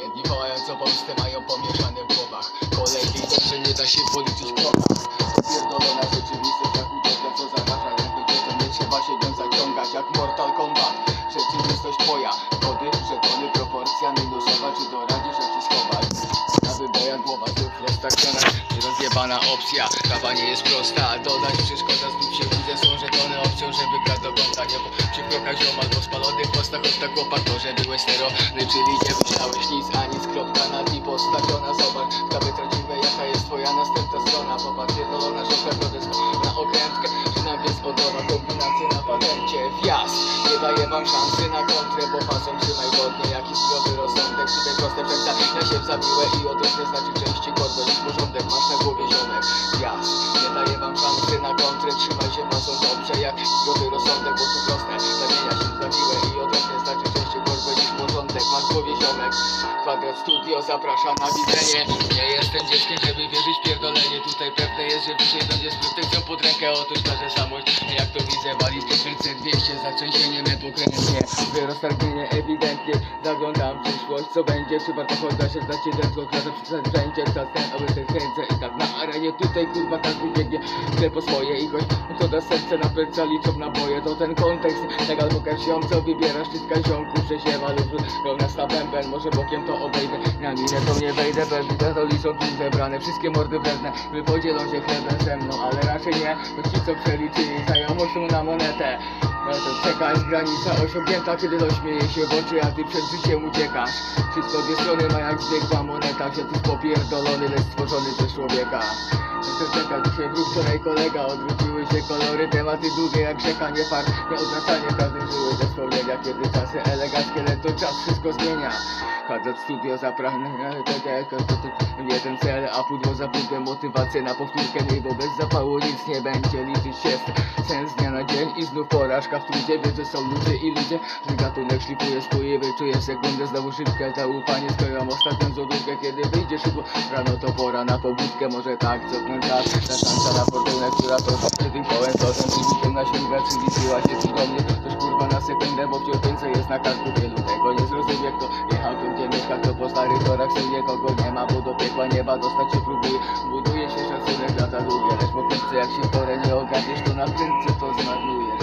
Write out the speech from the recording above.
Jedni wołają co Polsce mają pomieszane w głowach. Kolejni że nie da się policzyć w krokach Pierdolona rzeczywistość jak ucieczka co zagraża Jakby to nie trzeba się nią zaciągać jak Mortal Kombat. Rzeczywistość twoja, kody, żetony, proporcja minusowa. Czy doradzisz jak się schować? Na wybojach głowa znów roztaczona Rozjebana opcja, kawa nie jest prosta. Dodać przeszkoda, znów się widzę Są żetony opcją, żeby grać do końca Nie przy krokach ziom albo spalonych postach Od chłopak to, że były sterony Czyli nie myślałeś nic, a nic Kropka na i postawiona. Zobacz, kawy tracimy jaka jest twoja następna strona. Popatrz, pierdolona to desko na okrętkę. Czy nam jest odowa kombinacje na patencie. Wjazd, nie daje wam szansy na kontrę Bo pasą trzymaj godnie, jaki zdrowy rozsądek Tutaj proste przestania się w zabiłe I odręczne znaczy części gordo i porządek Masz na głowie ziomek, wjazd Nie daje wam szansy na kontrę. Trzymaj się pasą dobrze, jaki zdrowy rozsądek Bo tu Kwadrat Studio zaprasza na widzenie. Nie jestem dzieckiem, żeby wierzyć pierdolenie. Tutaj pewne jest, że bliżej będzie z protekcją pod rękę. Otóż ta samość, jak to widzę Walizkę serce 200, zatrzęsienie roztargnienie ewidentnie Zaglądam w przyszłość, co będzie Czy warto chodzić się zdać jeden z okradza Przecież wszędzie ten, aby ten kręcę I tak na arenie. Tutaj kurwa każdy biegnie Chce po swoje i gość to da serce na plecach liczą naboje To ten kontekst, tak albo ziom Co wybierasz, czyska ziomku, przesiewa lub Równa sta bęben, może bokiem to obejdę Na minę to nie wejdę, pewnie to liczą tu zebrane Wszystkie mordy wredne, by podzielą się chlebem ze mną. Ale raczej nie, to ci co przeliczyli Znajomością na monetę czeka jest granica osiągnięta, kiedy dośmieje się w oczy, a ty przed życiem uciekasz. Wszystko dwie strony ma jak zwykła moneta, się tu popierdolony, lecz stworzony przez człowieka To czeka dzisiaj wróg, wczoraj kolega, odwróciły się kolory, tematy długie jak rzeka, nie fart, nie odwracanie każdej żyły te wspomnienia, kiedy czasy eleganckie, lecz czas wszystko zmienia. Kwadrat studio zapragnę, jeden cel, a pudło za pudłem, motywację na powtórkę, nie, bo bez zapału nic nie będzie, liczyć się sens dnia na dzień i znów porażka w trudzie, wie, że są ludzie i ludzie, że gatunek szlifuje swój, wyczuje sekundę, znowu szybkie zaufanie, stoją ostatnią złotówkę, kiedy wyjdzie szybko, rano to pora na pobudkę, może tak, cofnąć czas, na szansa na fortunę, która to tym kołem, to ten przybitem na śmigę, przywisiła się tu do mnie, toż kurwa na sekundę, bo wciąż więcej jest na kartku, wielu tego nie zrozumie, kto jechał tu, gdzie mieszka, kto po starych torach sobie kogo nie ma, bo do piekła nieba dostać się próbuje, buduje się szacunek lata długie, lecz pokrótce jak się porę nie ogarniesz, to na prędce to zmarnujesz.